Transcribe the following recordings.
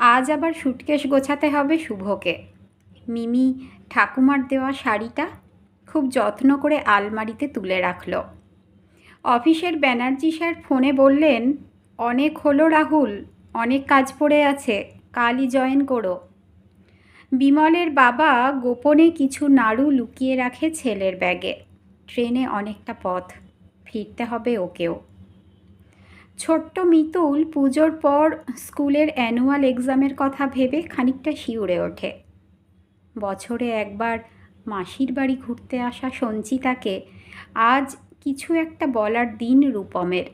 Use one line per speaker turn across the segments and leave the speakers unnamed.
আজ আবার সুটকেস গোছাতে হবে শুভকে। মিমি ঠাকুমার দেওয়া শাড়িটা খুব যত্ন করে আলমারিতে তুলে রাখল। অফিসের ব্যানার্জি স্যার ফোনে বললেন, অনেক হলো রাহুল, অনেক কাজ পড়ে আছে, কালই জয়েন করো। বিমলের বাবা গোপনে কিছু নাড়ু লুকিয়ে রাখে ছেলের ব্যাগে। ট্রেনে অনেকটা পথ, ফিরতে হবে ওকেও। ছোট্ট মিতুল পুজোর পর স্কুলের অ্যানুয়াল এক্সামের কথা ভেবে খানিকটা শিউরে ওঠে। বছরে একবার মাসির বাড়ি ঘুরতে আসা সঞ্চিতাকে আজ কিছু একটা বলার দিন রূপমের।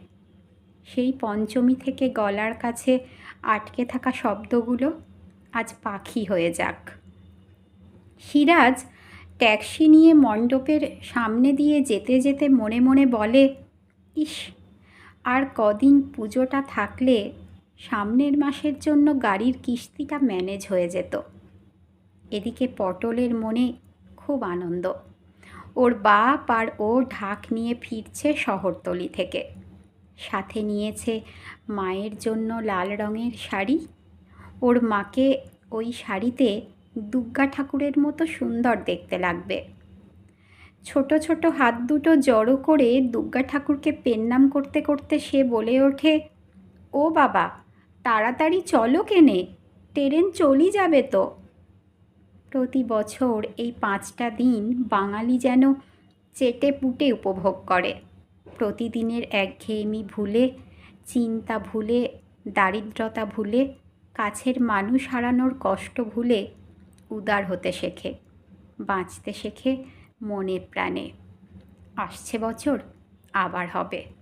সেই পঞ্চমী থেকে গলার কাছে আটকে থাকা শব্দগুলো আজ পাখি হয়ে যাক। সিরাজ ট্যাক্সি নিয়ে মণ্ডপের সামনে দিয়ে যেতে যেতে মনে মনে বলে, ইস আর কদিন পুজোটা থাকলে সামনের মাসের জন্য গাড়ির কিস্তিটা ম্যানেজ হয়ে যেত। এদিকে পটলের মনে খুব আনন্দ। ওর বাপ আর ও ঢাক নিয়ে ফিরছে শহরতলি থেকে। সাথে নিয়েছে মায়ের জন্য লাল রঙের শাড়ি। ওর মাকে ওই শাড়িতে দুর্গা ঠাকুরের মতো সুন্দর দেখতে লাগবে। ছোট ছোট হাত দুটো জড়ো করে দুর্গা ঠাকুরকে পেন্নাম করতে করতে সে বলে ওঠে, ও বাবা, তাড়াতাড়ি চলো কেনে, ট্রেন চলি যাবে তো। প্রতি বছর এই পাঁচটা দিন বাঙালি যেন চেটে পুটে উপভোগ করে। প্রতিদিনের একঘেয়েমি ভুলে, চিন্তা ভুলে, দারিদ্রতা ভুলে, কাছের মানুষ হারানোর কষ্ট ভুলে উদার হতে শেখে, বাঁচতে শেখে মনে প্রাণে। আসছে বছর আবার হবে।